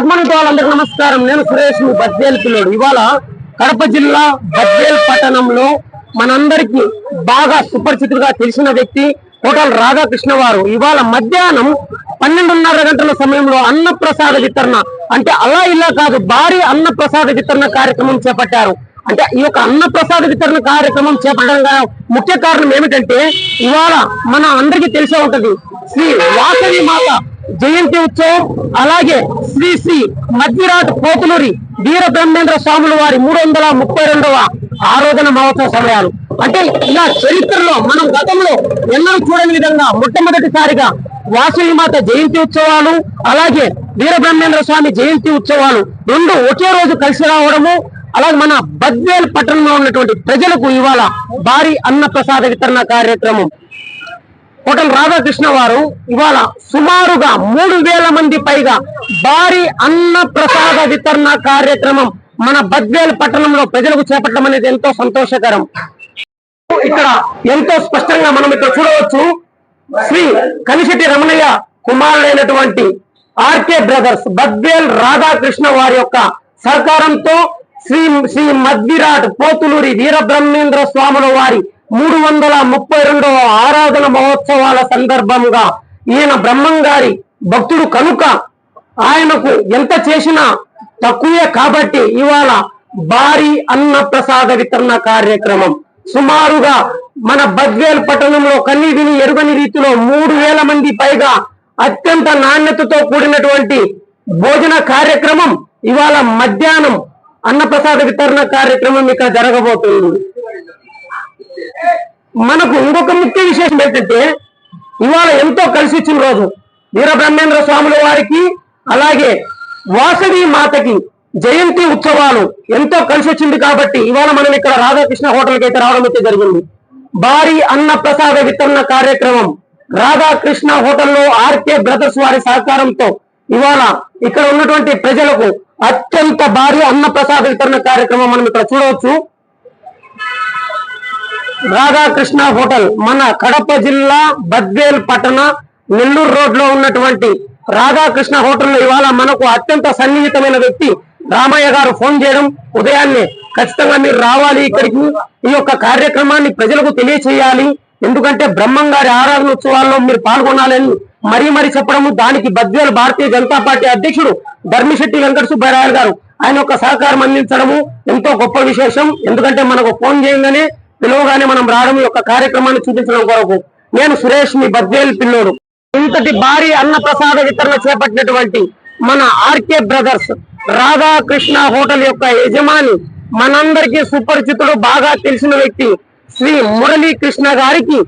Good morning వాళ్ళందరికీ నమస్కారం. నేను సురేష్ మీ బద్వేల్ పిల్లోడు. ఇవాళ కడప జిల్లా బద్వేల్ పట్టణంలో మనందరికి బాగా సుపరిచితులుగా తెలిసిన వ్యక్తి హోటల్ రాధాకృష్ణ వారు. ఇవాళ మధ్యాహ్నం పన్నెండున్నర గంటల సమయంలో అన్నప్రసాద వితరణ. అంటే అలా ఇలా కాదు భారీ అన్నప్రసాద వితరణ కార్యక్రమం చేపట్టారు. అంటే ఈ యొక్క అన్నప్రసాద వితరణ కార్యక్రమం చేపట్టడం ముఖ్య కారణం ఏమిటంటే ఇవాళ మన అందరికీ తెలిసే ఉంటది శ్రీ వాసవి మాత జయంతి ఉత్సవం అలాగే శ్రీ శ్రీ మధ్యరాట్ పోతులూరి వీర బ్రహ్మేంద్ర స్వాముల వారి మూడు వందల ముప్పై రెండవ ఆరోధన మహోత్సవ సమయాలు. అంటే ఇలా చరిత్రలో మనం గతంలో ఎన్నడూ చూడని విధంగా మొట్టమొదటిసారిగా వాసవి మాత జయంతి ఉత్సవాలు అలాగే వీర బ్రహ్మేంద్ర స్వామి జయంతి ఉత్సవాలు రెండు ఒకే రోజు కలిసి రావడము అలాగే మన బద్వేల్ పట్టణంలో ఉన్నటువంటి ప్రజలకు ఇవాళ భారీ అన్న ప్రసాద వితరణ కార్యక్రమం. కోటల రాధాకృష్ణ వారు ఇవాళ సుమారుగా మూడు వేల మంది పైగా భారీ అన్న ప్రసాద వితరణ కార్యక్రమం మన బద్వేల్ పట్టణంలో ప్రజలకు చేపట్టడం అనేది ఎంతో సంతోషకరం. ఇక్కడ ఎంతో స్పష్టంగా మనం ఇక్కడ చూడవచ్చు శ్రీ కనిశెట్టి రమణయ్య కుమారుడైనటువంటి ఆర్కే బ్రదర్స్ బద్వేల్ రాధాకృష్ణ వారి యొక్క సహకారంతో శ్రీ శ్రీ మద్విరాట్ పోతులూరి వీరబ్రహ్మేంద్ర స్వాముల వారి మూడు వందల ముప్పై రెండవ ఆరాధన మహోత్సవాల సందర్భంగా ఈయన బ్రహ్మం గారి భక్తుడు కనుక ఆయనకు ఎంత చేసినా తక్కువే కాబట్టి ఇవాళ భారీ అన్న ప్రసాద వితరణ కార్యక్రమం. సుమారుగా మన బద్వేల్ పట్టణంలో కన్ని విని ఎరుగని రీతిలో మూడు వేల మంది పైగా అత్యంత నాణ్యతతో కూడినటువంటి భోజన కార్యక్రమం ఇవాళ మధ్యాహ్నం అన్నప్రసాద వితరణ కార్యక్రమం ఇక్కడ జరగబోతుంది. మనకు ఇంకొక ముఖ్య విశేషం ఏంటంటే ఇవాళ ఎంతో కలిసి ఇచ్చిన రోజు వీరబ్రహ్మేంద్ర స్వాముల వారికి అలాగే వాసవి మాతకి జయంతి ఉత్సవాలు ఎంతో కలిసి వచ్చింది కాబట్టి ఇవాళ మనం ఇక్కడ రాధాకృష్ణ హోటల్కి అయితే రావడం అయితే జరిగింది. భారీ అన్న ప్రసాద వితరణ కార్యక్రమం రాధాకృష్ణ హోటల్లో ఆర్కే బ్రదర్స్ వారి సహకారంతో ఇవాళ ఇక్కడ ఉన్నటువంటి ప్రజలకు అత్యంత భారీ అన్న ప్రసాద వితరణ కార్యక్రమం మనం ఇక్కడ చూడవచ్చు. రాధాకృష్ణ హోటల్. మన కడప జిల్లా బద్వేల్ పట్టణ నెల్లూరు రోడ్లో ఉన్నటువంటి రాధాకృష్ణ హోటల్లో ఇవాళ మనకు అత్యంత సన్నిహితమైన వ్యక్తి రామయ్య గారు ఫోన్ చేయడం ఉదయాన్నే. ఖచ్చితంగా మీరు రావాలి ఇక్కడికి. ఈ యొక్క కార్యక్రమాన్ని ప్రజలకు తెలియచేయాలి. ఎందుకంటే బ్రహ్మం గారి ఆరాధన ఉత్సవాల్లో మీరు పాల్గొనాలని మరీ మరీ చెప్పడము. దానికి బద్వేల్ భారతీయ జనతా పార్టీ అధ్యక్షుడు ధర్మిశెట్టి వెంకట సుబ్బారాయలు గారు. ఆయన యొక్క సహకారం అందించడము ఎంతో గొప్ప విశేషం. ఎందుకంటే మనకు ఫోన్ చేయగానే పిలువగానే మనం రావడం యొక్క కార్యక్రమాన్ని చూపించడం కొరకు. నేను సురేష్ మీ బద్వేల్ పిల్లోడు. ఇంతటి భారీ అన్న ప్రసాద వితరణ చేపట్టినటువంటి మన ఆర్కే బ్రదర్స్ రాధాకృష్ణ హోటల్ యొక్క యజమాని మనందరికీ సుపరిచితుడు బాగా తెలిసిన వ్యక్తి శ్రీ మురళీకృష్ణ గారికి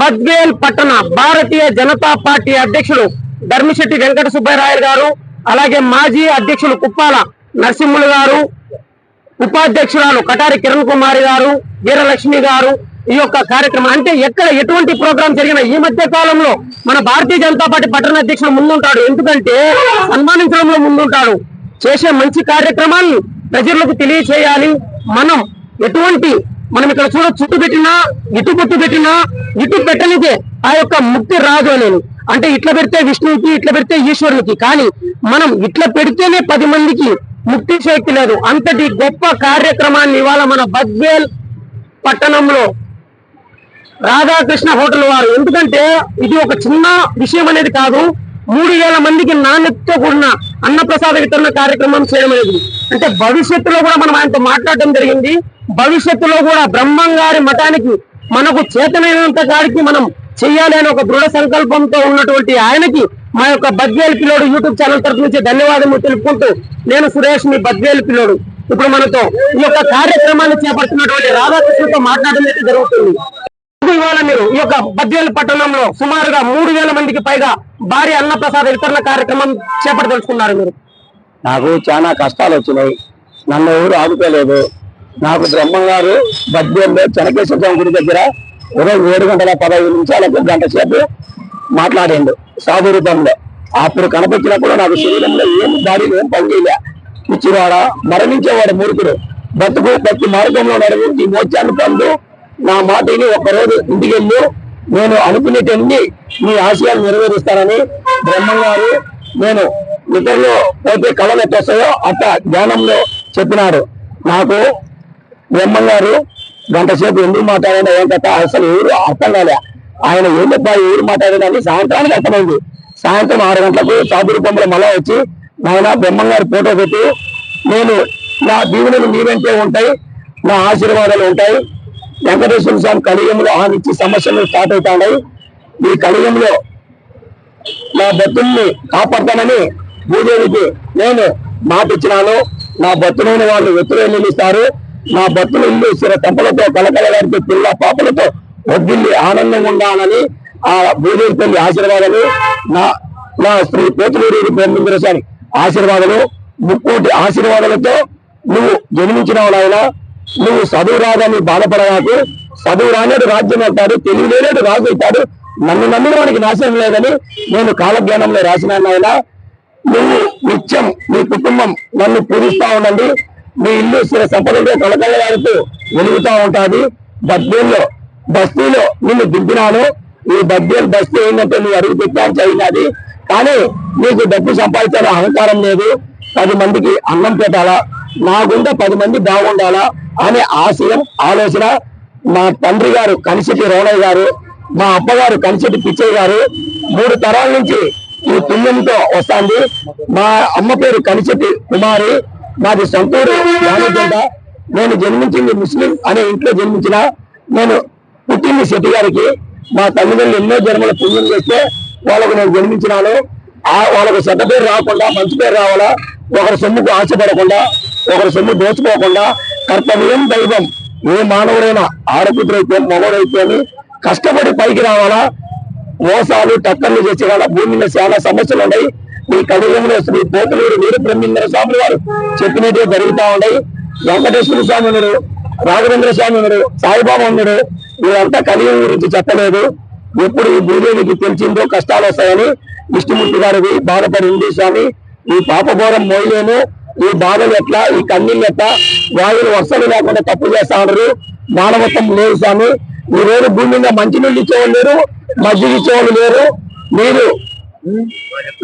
బద్వేల్ పట్టణ భారతీయ జనతా పార్టీ అధ్యక్షుడు ధర్మిశెట్టి వెంకట సుబ్బరాయలు గారు అలాగే మాజీ అధ్యక్షులు కుప్పాల నరసింహులు గారు ఉపాధ్యక్షురాలు కటారి కిరణ్ కుమారి గారు వీరలక్ష్మి గారు ఈ యొక్క కార్యక్రమం. అంటే ఎక్కడ ఎటువంటి ప్రోగ్రాం జరిగినా ఈ మధ్య కాలంలో మన భారతీయ జనతా పార్టీ పట్టణ అధ్యక్షుడు ముందుంటాడు. ఎందుకంటే సన్మానించడంలో ముందుంటాడు. చేసే మంచి కార్యక్రమాన్ని ప్రజలకు తెలియచేయాలి. మనం ఎటువంటి మనం ఇక్కడ చూడ చుట్టు పెట్టినా ఇటు పొట్టు పెట్టినా ఇటు పెట్టనికే ఆ యొక్క ముక్తి రాదు అనేది. అంటే ఇట్లా పెడితే విష్ణువుకి ఇట్లా పెడితే ఈశ్వరునికి. కానీ మనం ఇట్లా పెడితేనే పది మందికి ముక్తి శక్తి లేదు. అంతటి గొప్ప కార్యక్రమాన్ని ఇవాళ మన బద్వేల్ పట్టణంలో రాధాకృష్ణ హోటల్ వారు. ఎందుకంటే ఇది ఒక చిన్న విషయం అనేది కాదు. మూడు వేల మందికి నాణ్యతతో కూడిన అన్నప్రసాద వితరణ కార్యక్రమం చేయడం అనేది. అంటే భవిష్యత్తులో కూడా మనం ఆయనతో మాట్లాడడం జరిగింది. భవిష్యత్తులో కూడా బ్రహ్మం గారి మఠానికి మనకు చేతనైనంత కాడికి మనం చెయ్యాలి అనే ఒక దృఢ సంకల్పంతో ఉన్నటువంటి ఆయనకి మా యొక్క బద్వేల్ పిల్లోడు యూట్యూబ్ ఛానల్ తరఫు నుంచి ధన్యవాదములు తెలుపుకుంటూ నేను సురేష్ మీ బద్వేల్ పిల్లోడు. ఇప్పుడు మనతో ఈ యొక్క కార్యక్రమాన్ని చేపడుతున్నటువంటి రాధాకృష్ణతో మాట్లాడడం అయితే జరుగుతుంది. ఇవాళ మీరు ఈ యొక్క బద్వేలు పట్టణంలో సుమారుగా మూడు వేల మందికి పైగా భారీ అన్నప్రసాద వితరణ కార్యక్రమం చేపట్టదలుచుకున్నారు మీరు. నాకు చాలా కష్టాలు వచ్చినాయి నన్ను ఎవరు ఆదుకోలేదు. నాకు బ్రహ్మంగారు బద్యంలో చెనకేశ్వర స్వామి గుడి దగ్గర ఉదయం ఏడు గంటల పదహైదు నిమిషాలకు గంట సేపు మాట్లాడిండు. సాధు రూపంలో. అప్పుడు కనపచ్చినప్పుడు నాకు శరీరంలో ఏం దారిలో ఏం పనిచేయలే ఇచ్చివాడ మరణించేవాడు మూర్ఖుడు. బతుకు ప్రతి మార్గంలో నడువు ఈ మోత్యాన్ని పొందు. నా మాటని ఒకరోజు ఇంటికి వెళ్ళి నేను అనుకునేటన్ని మీ ఆశయాలు నెరవేరుస్తానని బ్రహ్మంగారు నేను నిద్రలో పోతే కళలు ఎట్లా అట్ట జ్ఞానంలో ధ్యానంలో చెప్పినాడు నాకు బ్రహ్మంగారు గంట సేపు ఎందుకు మాట్లాడినా ఏం కథ అసలు ఎవరు అర్థం కాలే. ఆయన ఏం తప్ప సాయంత్రానికి అర్థమైంది. సాయంత్రం ఆరు గంటలకు సాధు రూపంలో మళ్ళా వచ్చి నాయన బ్రహ్మం గారి ఫోటో పెట్టి. నేను నా దీవెనలు మీ వెంటే ఉంటాయి నా ఆశీర్వాదాలు ఉంటాయి. వెంకటేశ్వర స్వామి కలియుగంలో ఆ సమస్యలు స్టార్ట్ అవుతాయి. ఈ కలియుగంలో నా భక్తుల్ని కాపాడతానని భూదేవికి నేను మాటిచ్చినాను నా భక్తులైన వాళ్ళు వెతులు నిలుస్తారు. నా భక్తులు ఇల్లు స్థిర తెంపలతో కలకలగారితో పిల్ల పాపలతో వద్దిల్లి ఆనందంగా ఉండాలని ఆ భూదేవి తల్లి ఆశీర్వాదాలు నా నా శ్రీ పోతులూరి బ్రహ్మేంద్ర స్వామి ఆశీర్వాదాలు ముక్కోటి ఆశీర్వాదాలతో నువ్వు జన్మించిన నాయన నువ్వు చదువు రాదని బాధపడగాకు చదువు రానేడు రాజ్యం అంటాడు తెలివి లేనేడు రాజు అవుతాడు నన్ను నమ్మిన వాడికి నాశనం లేదని నేను కాలజ్ఞానంలో రాసిన ఆయన నువ్వు నిత్యం నీ కుటుంబం నన్ను పూజిస్తా ఉండండి మీ ఇల్లు స్థిర సంపదలతో కలకలలాడుతూ వెలుగుతా ఉంటుంది. బద్దీల్లో బస్తీలో నిన్ను దింపినాను. ఈ బద్దీలు బస్తీ ఏంటంటే నువ్వు అడుగు పెట్టాను చదివినది కానీ నీకు డబ్బు సంపాదించాలని అహంకారం లేదు. పది మందికి అన్నం పెట్టాలా? నాకుండా పది మంది బాగుండాలా? అనే ఆశయం ఆలోచన మా తండ్రి గారు కనిశెట్టి రోణయ్య గారు మా అప్పగారు కనిశెట్టి పిచ్చయ్య గారు మూడు తరాల నుంచి ఈ పుణ్యంతో వస్తాంది. మా అమ్మ పేరు కనిశెట్టి కుమారి. మాది సొంతూరు నేను జన్మించింది ముస్లిం అనే ఇంట్లో జన్మించిన. నేను పుట్టింది శెట్టి గారికి మా తల్లిదండ్రులు ఎన్నో జన్మల పుణ్యం చేస్తే వాళ్ళకు నేను జన్మించినాను. ఆ వాళ్ళకు చెడ్డ పేరు రాకుండా మంచి పేరు రావాలా? ఒకరి సొమ్ముకు ఆశపడకుండా ఒకరి సొమ్ము దోచుకోకుండా కర్తవ్యం దైవం. ఏ మానవుడైనా ఆడపుత్రైతే మగవుడైతే కష్టపడి పైకి రావాలా? మోసాలు టక్కర్లు చేసే వాళ్ళ భూమి మీద చాలా సమస్యలు ఉన్నాయి. మీ కలియుగంలో శ్రీ పోతులూరు వీరు బ్రహ్మేంద్ర స్వామి వారు చెప్పినట్టే జరుగుతా ఉన్నాయి. వెంకటేశ్వర స్వామి ఉన్నారు రాఘవేంద్ర స్వామి ఉన్నారు సాయిబాబా ఉన్నాడు వీళ్ళంతా కలియుగం గురించి చెప్పలేదు. ఎప్పుడు ఈ భూదేవికి తెలిసిందో కష్టాలు వస్తాయని విష్ణుమూర్తి గారికి బాధపడింది స్వామి. ఈ పాపఘోరం మోయలేను ఈ బాధలు ఎట్లా? ఈ కన్నీళ్ళు ఎట్లా? వాయులు వర్షాలు లేకుండా తప్పు చేస్తా ఉన్నారు. మానవత్వం లేదు స్వామి. ఈ రోజు భూమి మీద మంచి నీళ్ళు ఇచ్చేవాళ్ళు లేరు మజ్జిగ ఇచ్చేవాళ్ళు లేరు. మీరు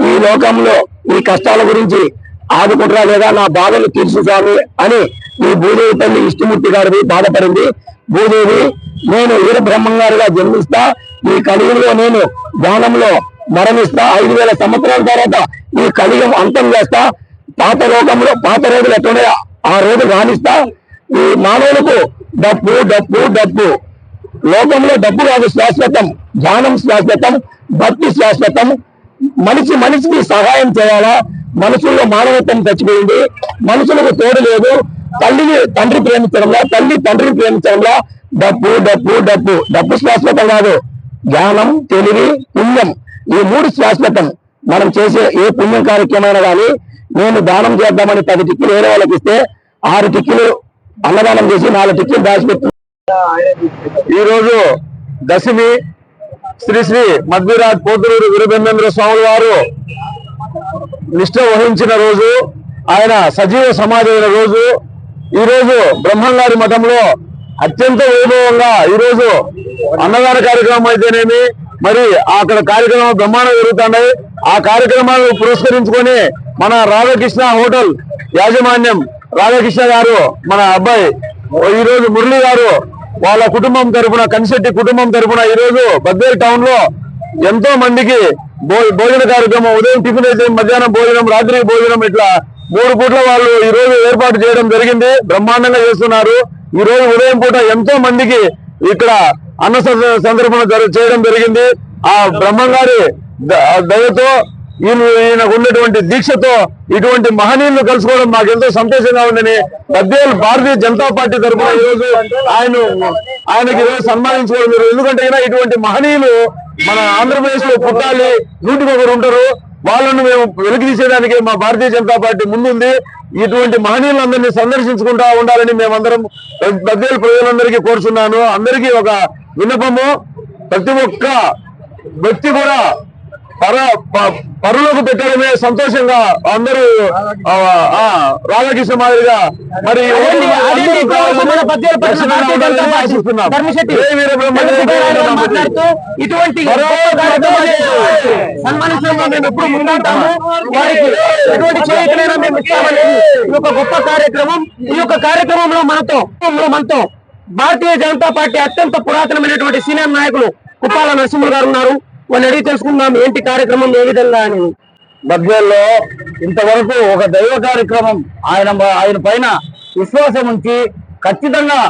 ఈ లోకంలో ఈ కష్టాల గురించి ఆదుకుంటారా లేదా? నా బాధలు తీర్చు స్వామి అని ఈ భూదేవి తల్లి విష్ణుమూర్తి గారిది బాధపడింది. భూదేవి నేను వీర బ్రహ్మంగారుగా జన్మిస్తా ఈ కలియుగంలో నేను ధ్యానంలో మరణిస్తా ఐదు వేల సంవత్సరాల తర్వాత ఈ కలియుగం అంతం చేస్తా పాత రోగంలో పాత రోజులు ఎట్లున్నాయో ఆ రోజు రాణిస్తా. ఈ మానవులకు డప్పు డప్పు డప్పు లోకంలో డబ్బు కాదు శాశ్వతం ధ్యానం శాశ్వతం భక్తి శాశ్వతం. మనిషి మనిషికి సహాయం చేయాలా? మనుషుల్లో మానవత్వం చచ్చిపోయింది. మనుషులకు తోడు లేదు. తల్లిని తండ్రి ప్రేమించడంలా తల్లి తండ్రిని ప్రేమించడంలా డప్పు డప్పు డప్పు. డప్పు శాశ్వతం కాదు. జ్ఞానం తెలివి పుణ్యం. ఈ మూడు శాశ్వతం. మనం చేసే ఏ పుణ్యం కార్యక్రమైనా కానీ నేను దానం చేద్దామని పది టిక్కీలు వేరే వాళ్ళకి ఇస్తే ఆరు టిక్కీలు అన్నదానం చేసి నాలుగు టిక్కీలు దాచిపెట్టు ఈరోజు దశమి శ్రీ శ్రీ మధ్విరాజ్ పోతులూరు వీరబ్రహ్మేంద్ర స్వాముల వారు నిష్ఠ వహించిన రోజు ఆయన సజీవ సమాధి అయిన రోజు ఈ రోజు బ్రహ్మంగారి మఠంలో అత్యంత వైభవంగా ఈ రోజు అన్నదాన కార్యక్రమం అయితేనేమి మరి అక్కడ కార్యక్రమం బ్రహ్మాండం జరుగుతున్నాయి ఆ కార్యక్రమాలను పురస్కరించుకొని మన రాధాకృష్ణ హోటల్ యాజమాన్యం రాధాకృష్ణ గారు మన అబ్బాయి ఈ రోజు మురళి గారు వాళ్ళ కుటుంబం తరపున కనిశెట్టి కుటుంబం తరపున ఈ రోజు బద్వేల్ టౌన్లో ఎంతో మందికి భో- భోజన కార్యక్రమం ఉదయం టిఫిన్ అయితే మధ్యాహ్నం భోజనం రాత్రి భోజనం ఇట్లా మూడు పూట్ల వాళ్ళు ఈ రోజు ఏర్పాటు చేయడం జరిగింది. బ్రహ్మాండంగా చేస్తున్నారు. ఈ రోజు ఉదయం పూట ఎంతో మందికి ఇక్కడ అన్న సంద- సందర్భన చేయడం జరిగింది. ఆ బ్రహ్మంగారి ద- దయతో ఈయన ఈయనకు ఉన్నటువంటి దీక్షతో ఇటువంటి మహనీయులు కలుసుకోవడం మాకు ఎంతో సంతోషంగా ఉందని పద్దేళ్ళు భారతీయ జనతా పార్టీ తరఫున ఈరోజు ఆయన ఆయనకి ఈరోజు సన్మానించుకోవడం జరుగుతుంది. ఎందుకంటే అయినా ఇటువంటి మహనీయులు మన ఆంధ్రప్రదేశ్లో పుట్టాలి నూటికొకరు ఉంటారు. వాళ్ళను మేము వెలికి తీసేదానికి మా భారతీయ జనతా పార్టీ ముందుంది. ఇటువంటి మహనీయులందరినీ సందర్శించుకుంటా ఉండాలని మేమందరం బద్దేలు ప్రజలందరికీ కోరుచున్నాను. అందరికీ ఒక విన్నపము. ప్రతి ఒక్క వ్యక్తి కూడా పర పరులకు పెట్టడమే సంతోషంగా అందరూ రాధాకృష్ణ మాదిరిగా మరి ఇటువంటి మేము ఎప్పుడు ముందుంటాము. వారికి ఎటువంటి చేయుతనైనా మేము ఇస్తామనేది ఈ యొక్క గొప్ప కార్యక్రమం ఈ యొక్క కార్యక్రమంలో మనతో మనతో భారతీయ జనతా పార్టీ అత్యంత పురాతనమైనటువంటి సీనియర్ నాయకులు కుప్పాల నరసింహులు గారు ఉన్నారు. వాళ్ళని అడిగి తెలుసుకుందాం ఏంటి కార్యక్రమం ఏ విధంగా అని. బద్వేల్లో ఇంతవరకు ఒక దైవ కార్యక్రమం ఆయన ఆయన పైన విశ్వాసం ఉంచి ఖచ్చితంగా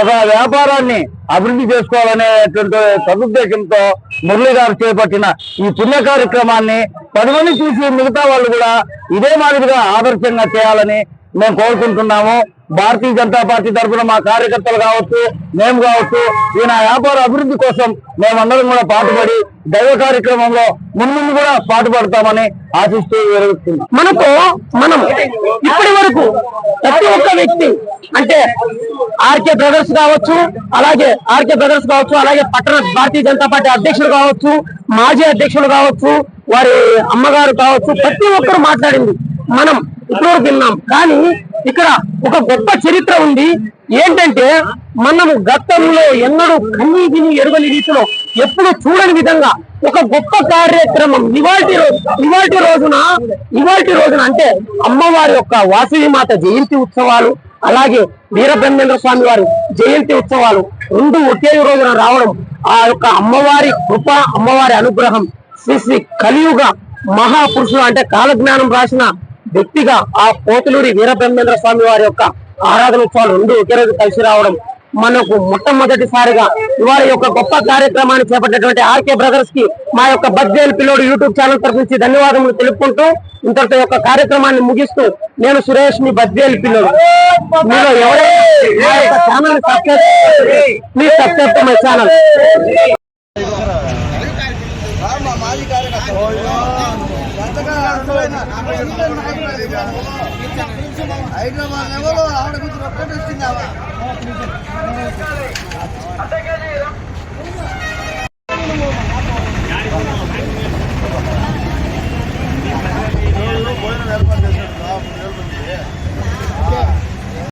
ఒక వ్యాపారాన్ని అభివృద్ధి చేసుకోవాలనేటువంటి సదుద్దేశంతో మురళి గారు చేపట్టిన ఈ పుణ్య కార్యక్రమాన్ని పది మంది చూసి మిగతా వాళ్ళు కూడా ఇదే మాదిరిగా ఆదర్శంగా చేయాలని మేము కోరుకుంటున్నాము. భారతీయ జనతా పార్టీ తరఫున మా కార్యకర్తలు కావచ్చు మేము కావచ్చు ఈయన వ్యాపార అభివృద్ధి కోసం మేమందరం కూడా పాటుపడి దైవ కార్యక్రమంలో ముందు కూడా పాటుపడతామని ఆశిస్తూ విరమిస్తున్నాం. మనకు మనం ఇప్పటి వరకు ప్రతి ఒక్క వ్యక్తి అంటే ఆర్కే బ్రదర్స్ కావచ్చు అలాగే ఆర్కే బ్రదర్స్ కావచ్చు అలాగే పట్టణ భారతీయ జనతా పార్టీ అధ్యక్షులు కావచ్చు మాజీ అధ్యక్షులు కావచ్చు వారి అమ్మగారు కావచ్చు ప్రతి ఒక్కరు మాట్లాడింది. మనం ఇప్పుడు విన్నాం కానీ ఇక్కడ ఒక గొప్ప చరిత్ర ఉంది. ఏంటంటే మనం గతంలో ఎన్నడూ కన్నీ విని ఎరుగని రీతిలో ఎప్పుడు చూడని విధంగా ఒక గొప్ప కార్యక్రమం ఇవాటి రోజు ఇవాటి రోజున ఇవాటి రోజున అంటే అమ్మవారి యొక్క వాసవి మాత జయంతి ఉత్సవాలు అలాగే వీరబ్రహ్మేంద్ర స్వామి వారి జయంతి ఉత్సవాలు రెండు ఒకే రోజున రావడం ఆ యొక్క అమ్మవారి కృప అమ్మవారి అనుగ్రహం శ్రీ శ్రీ కలియుగ మహాపురుషుడు అంటే కాలజ్ఞానం రాసిన వ్యక్తిగా ఆ పోతులూరి వీరబ్రహ్మేంద్ర స్వామి వారి యొక్క ఆరాధన ఉత్సవాలు రెండు ఒకే రోజు కలిసి రావడం మనకు మొట్టమొదటిసారిగా ఇవాళ యొక్క గొప్ప కార్యక్రమాన్ని చేపట్టినటువంటి ఆర్కే బ్రదర్స్కి మా యొక్క బద్దేలు పిల్లోడు యూట్యూబ్ ఛానల్ తరఫు నుంచి ధన్యవాదములు తెలుపుకుంటూ ఇంతటి యొక్క కార్యక్రమాన్ని ముగిస్తూ నేను సురేష్ మీ బద్దేలు పిల్లోడు. మీరు ఎవరైనా channel subscribe please subscribe to my channel. నాది కాదు హైదరాబాద్ లెవెల్లో ఆవిడ కూర్చొని ఒక్కటి వచ్చిందావా భోజనం ఏర్పాటు చేసినట్టు